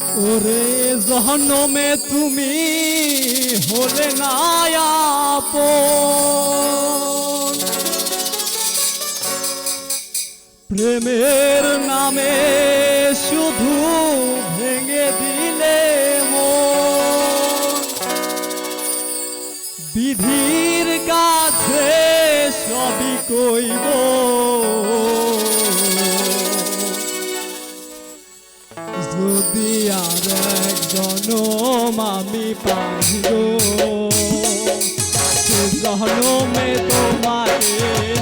ওরে জহনমে তুমি হলে না প্রেমের নামে শুধু ভেঙে দিলে বিধির কাছে সবই কইব। যদি জনম আমি পাইব সে জনমে তোমাকে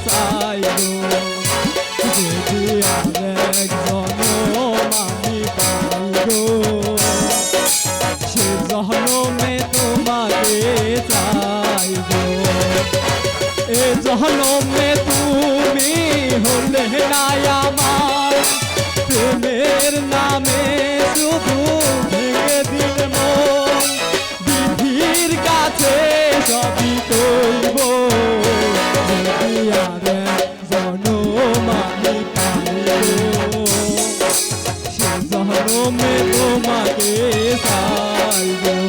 চাইব যদি আর এক জনম আমি পাইব সে জনমে তোমাকে চাইব এ জনমে তুমি হলে নাই আমার প্রেমের নামে। আমি পাইব সে জনমে তোমাকে চাইব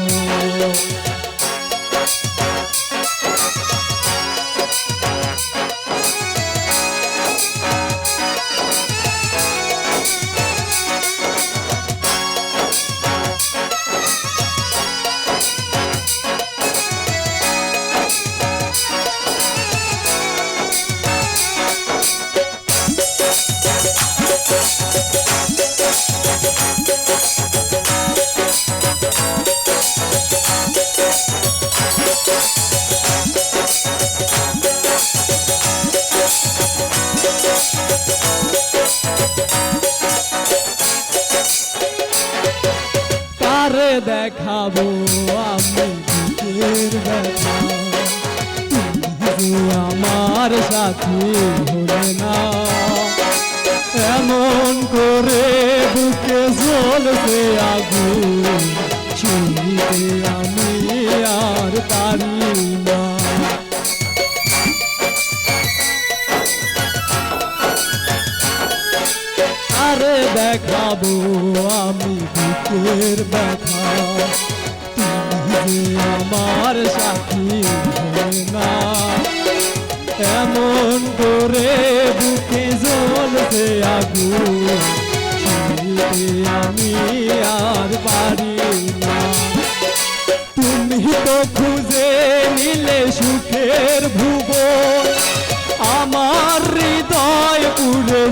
দেখাবো আমি বুকের আমার সাথী হলে না। এমন করে বুকে জ্বলছে আগুন ছুঁইতে আমি আর পারি না। আরে দেখাবো আমি বুকের ব্যথা। আমার সাথী না, এমন করে বুকে জ্বলছে আগুন আমি আর পারি না। তুমি তো খুঁজে নিলে সুখের ভুবন, আমার হৃদয় পুরে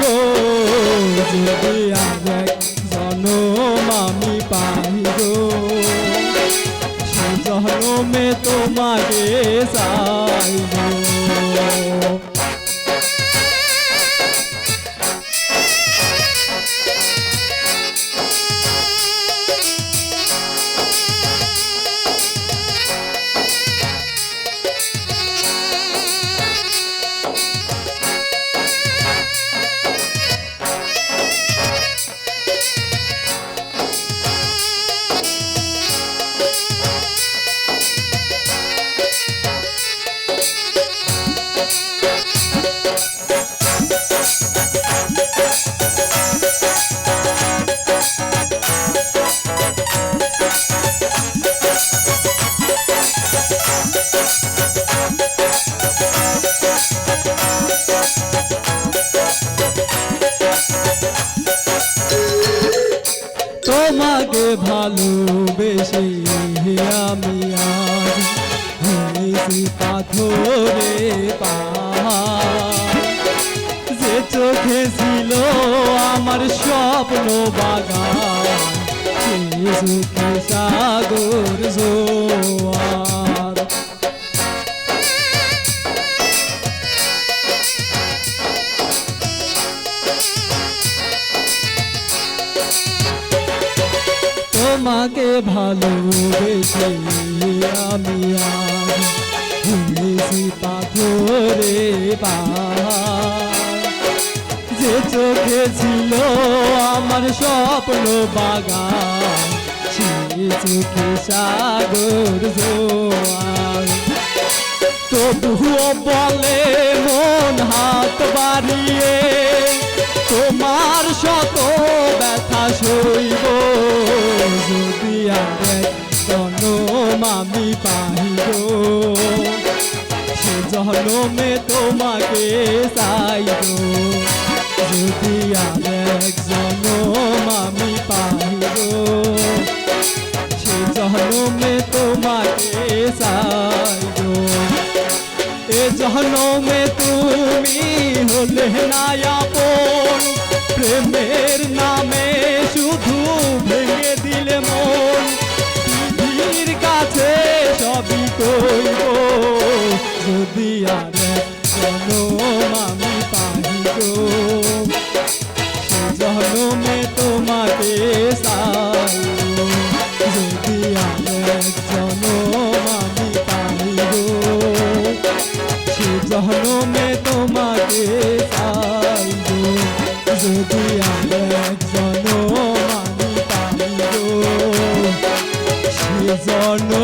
গো যদি জনমে তোমাকে ভালোবেসে আমি আজ। হয়েছি পাথরে যে চোখে ছিল আমার স্বপ্ন বাগান সাগর জোয়ার তোমাকে ভালোবেসে আমি হয়েছি পাথরে যে চোখে ছিল আমার স্বপ্ন বাগান সে চোখে সাগর তবুও বলে মন হাত বাড়িয়ে তোমার শত ব্যথা সইব। যদি আমি পাইব সে জনমে তোমাকে চাইব। যদি আরেক জনম আমি পাইব সে জনমে তোমাকে চাইব। এ জনমে তুমি হলে না প্রেমের নামে শুধু ভেঙে দিলে মন। পৃথিবীর কাছে সবই কইব যদি আর জনম সে জনমে তোমাকে